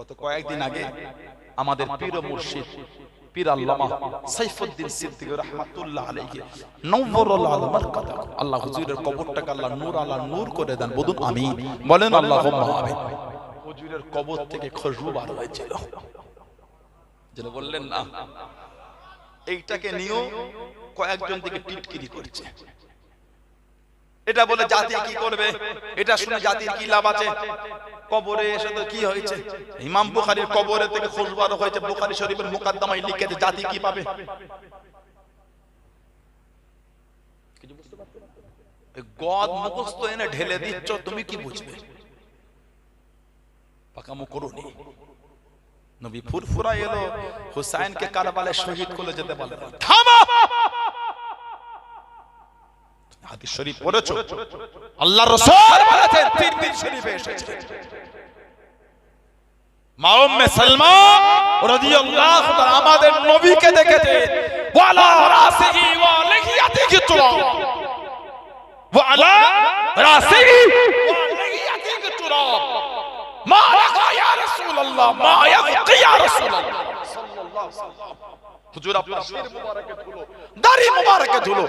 গত কয়েকদিন আগে আমাদের পীর মুর্শিদ পীর আল্লামা সাইফুদ্দিন সিদ্দিক রাহমাতুল্লাহ আলাইহি নওয়ারুল্লাহ মারকাদা আল্লাহ হুজুরের কবরটাকে আল্লাহ নূর আল্লাহ নূর করে দেন বলুন আমিন। বলেন আল্লাহুম্মা আমিন। হুজুরের কবর থেকে খুশবু বার হয়েছিল। যেন বললেন না এইটাকে নিয়েও কয়েকজন থেকে টিটকিরি করছে। এটা বলে জাতি কি করবে? এটা শুনে জাতির কি লাভ আছে? কবরে এসে তো কি হয়েছে? ইমাম বুখারীর কবরে থেকে খুশবারও হয়েছে বুখারী শরীফের মুকদ্দমায় লিখেছে জাতি কি পাবে? গদ মুখস্থ এনে ঢেলে দিচ্ছ তুমি কি বুঝবে? পাকামো করুনি নবী ফুরফুরা এলো হুসাইনকে কারবালায় শহীদ করে যেতে থামো! হাদিস শরীফ পড়েছো? আল্লাহ রাসূল বলেছেন তিরমিজি শরীফে এসেছে। মা সালমা রাদিয়াল্লাহু তাআলা আমাদের নবীকে দেখেছে। ওয়ালা রাসিহি ওয়া ওয়ালা রাসিহি মা লাকা ইয়া রাসূলুল্লাহ, মা ইয়া ধুলো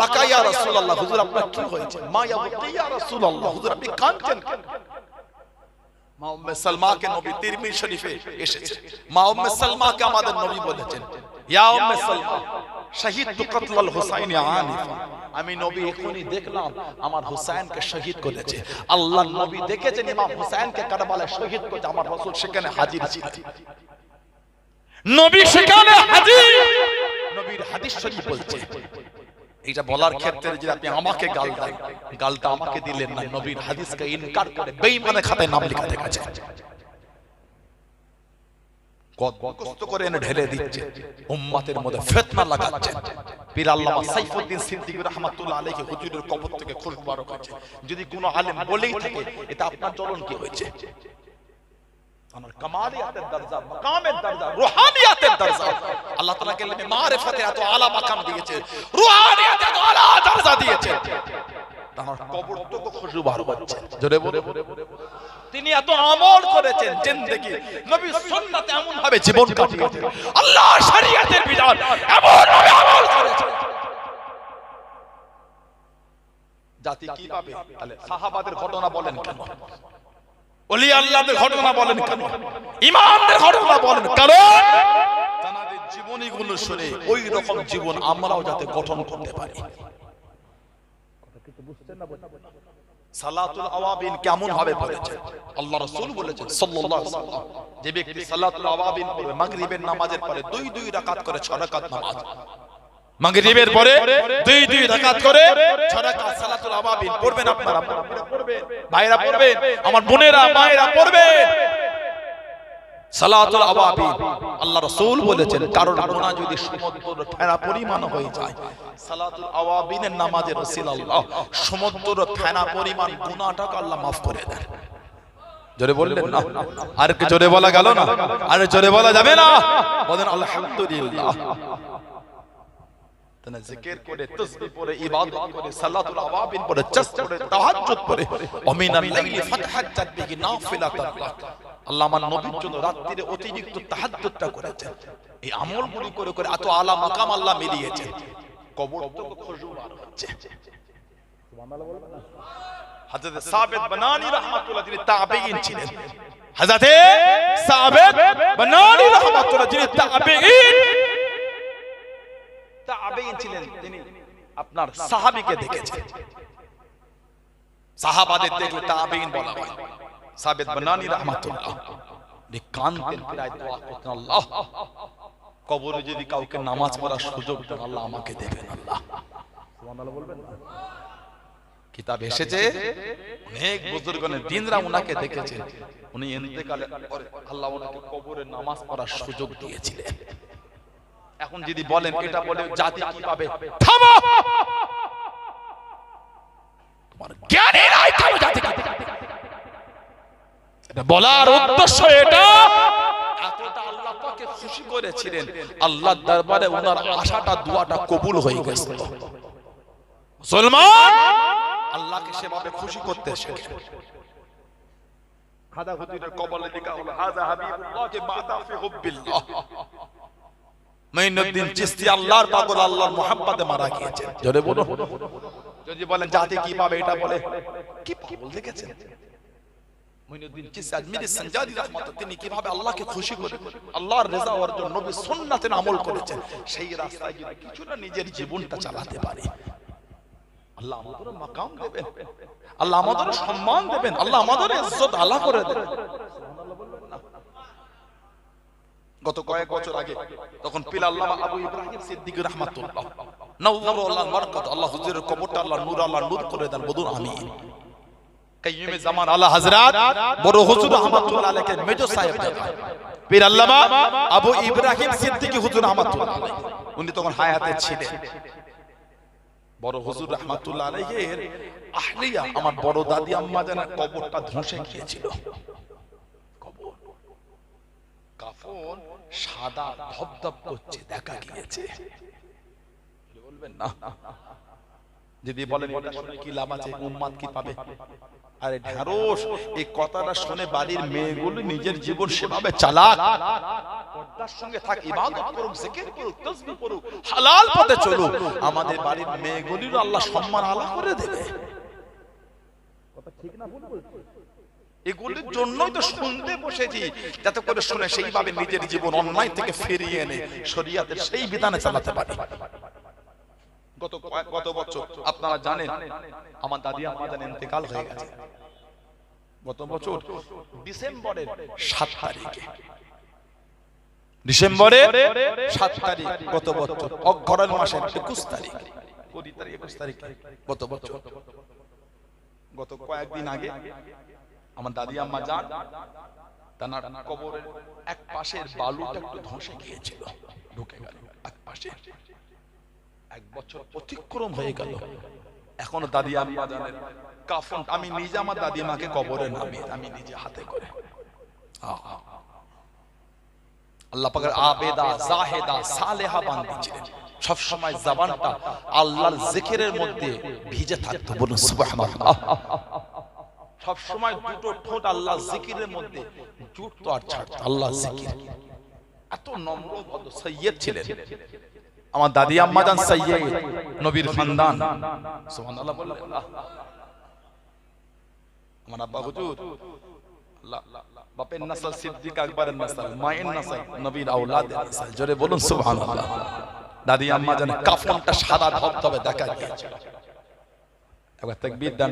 লাকা হুজুর, আপনার কি হয়েছে? মা ইয়াবকি ইয়া রাসূলুল্লাহ, হুজুর, আপনি কাঁদছেন কেন? মা উম্মে সালমাকে নবী তিরমিজি শরীফে এসেছে। মা উম্মে সালমাকে আমাদের নবী বলেছেন। ইয়া উম্মে সালমা শহীদ কতলাল হুসাইন আনিফা। আমি নবী এখনই দেখলাম আমার হুসাইনকে শহীদ করেছে। আল্লাহ নবী দেখেছেন ইমাম হুসাইনকে কারবালায় শহীদ করেছে। আমার রাসূল সেখানে হাজির। ছিলেন। নবী সেখানে হাজির। নবীর হাদিস শরীফ বলছে এইটা বলার ক্ষেত্রে যদি আপনি আমাকে গাল দেন গালটা আমাকে দিলেন না নবীর হাদিসকে ইনকার করে বেঈমানে খাতায় নাম লেখাতে গেছে কত কষ্ট করে এনে ঢেলে দিচ্ছে উম্মতের মধ্যে ফিতনা লাগাচ্ছে। পীর আল্লামা সাইফুদ্দিন সিদ্দিকী রাহমাতুল্লাহ আলাইহি হুজুরের কবর থেকে যদি কোনো আলেম বলেই থাকে এটা আপনার চলন কি হয়েছে? তিনি এত আমল করেছেন জিন্দেগি। নবী সুন্নাতে এমন ভাবে জীবন কাটিয়েছেন। আল্লাহ বিধান এমন আমল করেছেন। জাতি কি পাবে? তাহলে সাহাবাদের ঘটনা বলেন কেন? যে ব্যক্তি সালাতুল আওয়াবিন পড়বে, মাগরিবের নামাজের পরে দুই দুই রাকাত করে ছয় রাকাত নামাজ। মাগরিবের পরে দুই দুই রাকাত করে ছয় রাকাত সালাতুল আওয়াবিন পড়বেন আপনারা। ভাইরা পড়বেন, আমার বোনেরা মায়েরা পড়বেন। সালাতুল আওয়াবিন আল্লাহ রাসূল বলেছেন, কারণ গুনাহ যদি সমুদ্র ফেনা পরিমাণ হয়ে যায়, সালাতুল আওয়াবিনের নামাজের ওসিলা আল্লাহ সমুদ্র ফেনা পরিমাণ গুনাহটাকে আল্লাহ maaf করে দেন। জোরে বললেন না? আর কি জোরে বলা গেল না? আর জোরে বলা যাবে না? বলেন, আলহামদুলিল্লাহ। তানা জিকির করে তাসবিহ পড়ে ইবাদত করে সালাতুল আওয়াবিন পড়ে চাস পড়ে তাহাজ্জুদ পড়ে। অমিনাল লাইলি ফাতহাজ্জাত বিহি নাফিলাতান লাক আল্লাহ আমার নবীর জন্য রাত্রিরে অতিরিক্ত তাহাজ্জুদটা করেছেন। এই আমলগুলি করে করে এত আলা মাকাম আল্লাহ মিলিয়েছেন। কবর তো খুশবু আর হচ্ছে সুবহানাল্লাহ বলবেন না হযরত সাবিত বানানি রাহমাতুল্লাহ যিনি তাবেঈন ছিলেন। হযরত সাবিত বানানি রাহমাতুল্লাহ যিনি তাবেঈন। ছিলেন তিনি। আপনার সাহাবীকে দেখেছেন। সাহাবাদের দেখলে বলা হয়। বানানি রাহমাতুল্লাহ। কানতেন প্রায় দোয়া করতেন আল্লাহ! কবরে যদি কাউকে নামাজ পড়ার সুযোগ দেন আল্লাহ আমাকে দেবেন আল্লাহ। সুবহানাল্লাহ বলবেন না? কিতাব এসেছে অনেক বুজুর্গনের দিনরা উনাকে দেখেছেন। উনি ইন্তেকালের পরে আল্লাহ ওনাকে কবরে নামাজ পড়ার সুযোগ দিয়েছিলেন। এখন যদি বলেন এটা বলে জাতি কি পাবে থামো! তোমার জ্ঞানের আই থামো জাতি কি পাবে? এটা বলার উদ্দেশ্য এটা। আল্লাহ খুশি করেছিলেন আল্লাহর দরবারে ওনার আশাটা দোয়াটা কবুল হয়ে গেছে। মুসলমান! আল্লাহকে সেভাবে খুশি করতে শেখে খাদা হুজুরের কবলে লেখা হলো হাজা হাবিবুল্লাহ কে মাতা ফি হুব্বিল্লাহ। মাইনুদ্দিন চিশতি আল্লাহর পাগল আল্লাহর মারা গিয়েছেন। জোরে বলুন যদি বলেন জাতি কি পাবে? এটা বলে কি পাগল দেখেছেন? মঈনুদ্দিন আজমিরি সঞ্জাদি রহমত তিনি কীভাবে আল্লাহকে খুশি করে আল্লাহর রেজা অর্জন নবী সুন্নাতের আমল করেছেন সেই রাস্তায় যদি কিছুটা নিজের জীবনটা চালাতে পারে। আল্লাহ আমাদের মাকাম দেবেন। আল্লাহ আমাদের সম্মান দেবেন। আল্লাহ আমাদের ইজ্জত আলা করে দেবেন। গত কয়েক বছর আগে তখন পিল আল্লামা আবু ইব্রাহিম সিদ্দিক রহমাতুল্লাহ। নওয়ার আল্লাহ বরকত আল্লাহ হুজুরের কবরটা আল্লাহ নূর আল্লাহ নূর করে দেন বদুন আমিন কাইয়ুমে জামান আল্লাহ হযরত বড় হুজুর রহমাতুল্লাহ আলাইহি মেজো সাহেব পীর আল্লামা আবু ইব্রাহিম সিদ্দিক হুজুর রহমাতুল্লাহ উনি তখন হায়াতে ছিলেন। বড় হুজুর রহমাতুল্লাহ আলাইহির আহলিয়া আমার বড় দাদি আম্মা কবরটা ধসে গিয়েছিল কাফন সাদা ধবধব করছে, দেখা গিয়েছে। বলবেন না। যদি বলেন শুনে কি লাভ আছে, উম্মাদ কি পাবে? আরে ঢেঁড়স এই কথাটা শুনে বাড়ির মেয়েগুলো নিজের জীবন সেভাবে চালাক। হালাল পথে চলুক। আমাদের বাড়ির মেয়েগুলিরও আল্লাহ সম্মান আলা করে দেবে কথা ঠিক না ভুল বলছি এগুলির জন্যই তো শুনতে বসেছি, যাতে করে শুনে সেইভাবে নিজের জীবন অন্যায় থেকে ফিরিয়ে এনে শরিয়াতের সেই বিধানে চালাতে পারি। গত গত বছর আপনারা জানেন, আমার দাদি জানেন ইন্তেকাল হয়ে গেছে। গত বছর ডিসেম্বরের সাত তারিখে। ডিসেম্বরের সাত তারিখ গত বছর অঘ্রাণ মাসের একুশ তারিখ। কুড়ি তারিখ, একুশ তারিখ। গত বছর। গত কয়েকদিন আগে আমার দাদি আম্মা যান, তানার কবরের এক পাশের বালুটা একটু ধসে গিয়েছিল, ঢুকে গেল এক পাশে। এক বছর অতিক্রম হয়ে গেল। এখনও দাদি আম্মা জানেন, কাফন, আমি নিজে আমার দাদিমাকে কবরে নামিয়ে আমি নিজে হাতে করে। আহা। আল্লাহ পাকের আবেদা জাহেদা সালেহা বান্দি ছিলেন সব সময় জবানটা আল্লাহর জিকিরের মধ্যে ভিজে থাকতো বলুন সুবহানাল্লাহ। সব সময় দুটো ঠোঁট আল্লাহ জিকিরের মধ্যে জুটতো আর ছাড়তো আল্লাহ জিকির। এত নম্র ভদ্র সৈয়দ ছিলেন। আমার দাদি আম্মা জান সৈয়দ নবীর খানদান সুবহানাল্লাহ বললেন। আমার আব্বা হুজুর বাপের নাসাল সিদ্দিক আকবরের নাসাল মায়ের নাসাল নবীর আওলাদের নাসাল। জোরে বলুন সুবহানাল্লাহ। দাদি আম্মা জানে কাফনটা সাদা ধবধবে দেখা গিয়েছিল একবার তাকবীর দেন